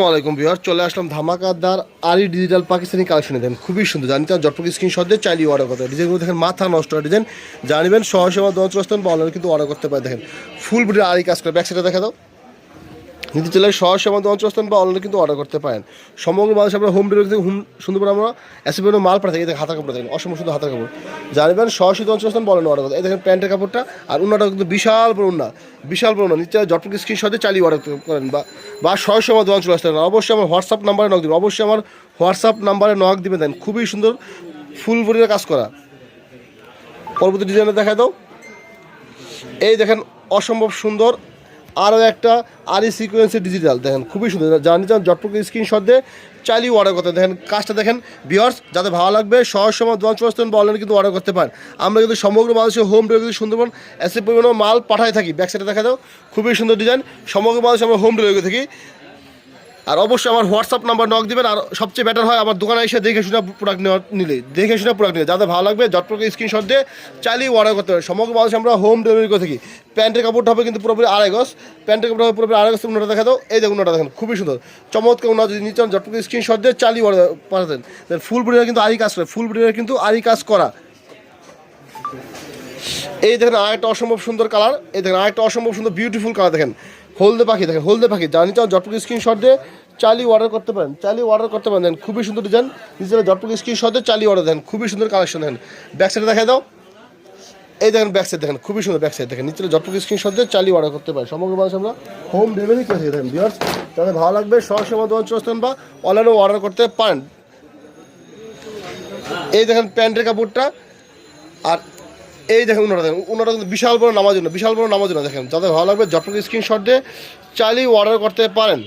আসসালামাইকুম বিহার চলে আসলাম ধামাকাদার আরি ডিজিটাল পাকিস্তানি কালেকশনে দেন খুবই সুন্দর। জানি তার জটপক স্ক্রিনশট দিয়ে চাইলে অর্ডার করতে ডিজাইনগুলো দেখেন, মাথা নষ্ট হয়। ডিজাইন জানিবেন, সহসেবা দশ রস্তান বা অনলাইনে কিন্তু অর্ডার করতে পারে। দেখেন ফুল বুটের আরি কাজ করে। ব্যাকসাইডে দেখা দাও। নিতে চলে সহসেবা অঞ্চলস্থান বা অনলাইনে কিন্তু অর্ডার করতে পারেন। সমগ্র মানুষ আমরা হোম ডেলিভারি হোম সুন্দর করে আমরা অ্যাসিপের মাল পাঠাই। দেখেন হাতার কাপড় দেখেন, অসম্ভব সুন্দর হাতা কাপড়। জানবেন সহসিত অঞ্চলস্থান বা অনলাইনে অর্ডার করতে। এই দেখেন প্যান্টের কাপড়টা আর উন্নাটা কিন্তু বিশাল বড় উন্না বিশাল বড় উন্না নিচে জটপক স্ক্রিনশটে চালিয়ে অর্ডার করেন বা বা সহসেবা অঞ্চল আসতে অবশ্যই আমার হোয়াটসঅ্যাপ নাম্বারে নক দিবেন। অবশ্যই আমার হোয়াটসঅ্যাপ নাম্বারে নক দিবে দেন খুবই সুন্দর ফুল বডির কাজ করা। পরবর্তী ডিজাইনে দেখা দাও। এই দেখেন অসম্ভব সুন্দর আরও একটা আর ই সিকোয়েন্সের ডিজিটাল দেখেন, খুবই সুন্দর। জানি চান, জটপক স্ক্রিনশট দিয়ে চাইলেই অর্ডার করতে দেখেন, কাজটা দেখেন বিয়ার্স যাতে ভালো লাগবে, সহজ সময় দোকান চলাচল বা অনলাইনে কিন্তু অর্ডার করতে পারেন। আমরা কিন্তু সমগ্র মানুষের হোম ডেলিভারি সুন্দরবন এসে পরিমাণ মাল পাঠাই থাকি। ব্যাকসাইডে দেখা দাও খুবই সুন্দর ডিজাইন সমগ্র মানুষের আমরা হোম ডেলিভারি থাকি। আর অবশ্যই আমার হোয়াটসঅ্যাপ নাম্বার নক দিবেন, আর সবচেয়ে বেটার হয় আমার দোকানে এসে দেখে শুনে প্রোডাক্ট নেওয়া নিলে, দেখে শুনে প্রোডাক্ট নিলে। যাদের ভালো লাগবে জটপক স্ক্রিনশট দিয়ে চালিয়ে অর্ডার করতে হবে সমগ্র মানুষ আমরা হোম ডেলিভারি করে থাকি। প্যান্টের কাপড়টা হবে কিন্তু পুরোপুরি আড়াই গজ। প্যান্টের কাপড় হবে পুরোপুরি আড়াই গজ। উন্নটা দেখা দাও। এই দেখুন উন্নটা দেখেন, খুবই সুন্দর। চমৎকার উন্নত যদি নিচে জটপক স্ক্রিনশট দিয়ে চালিয়ে অর্ডার পাঠাতেন। ফুল বডির কিন্তু আরই কাজ করে ফুল বডির কিন্তু আরই কাজ করা। এই দেখেন আরেকটা অসম্ভব সুন্দর কালার এই দেখেন আরেকটা অসম্ভব সুন্দর বিউটিফুল কালার দেখেন। হলদে পাখি, দেখেন, হলদে পাখি। জানি চাও, জটপক স্ক্রিনশট দিয়ে চালি অর্ডার করতে পারেন। চালিয়ে অর্ডার করতে পারেন, দেখেন, খুবই সুন্দর ডিজাইন নিজেরা জটপক স্ক্রিনশট দিয়ে চালিয়ে অর্ডার দেন খুবই সুন্দর কালেকশন দেখেন। ব্যাক সাইডে দেখা দাও। এই দেখেন ব্যাক সাইড দেখেন, খুবই সুন্দর ব্যাক সাইড দেখেন। নিচে জটপক স্ক্রিনশট দিয়ে চালিয়ে অর্ডার করতে পারেন। সমগ্র মানুষ আমরা হোম ডেলিভারি করে থাকি দেখেন বিয়ার্স তাদের ভালো লাগবে, সরাসরি আমাদের অঞ্চল বা অনলাইনেও অর্ডার করতে পারেন। এই দেখেন, প্যান্টের কাপড়টা। আর এই দেখেন উনারা দেখেন, উনারা কিন্তু বিশাল বড় নামাজ বিশাল বড় নামাজ দেখেন। যাদের ভালো লাগবে যত স্ক্রিনশট দিয়ে চাইলেই অর্ডার করতে পারেন।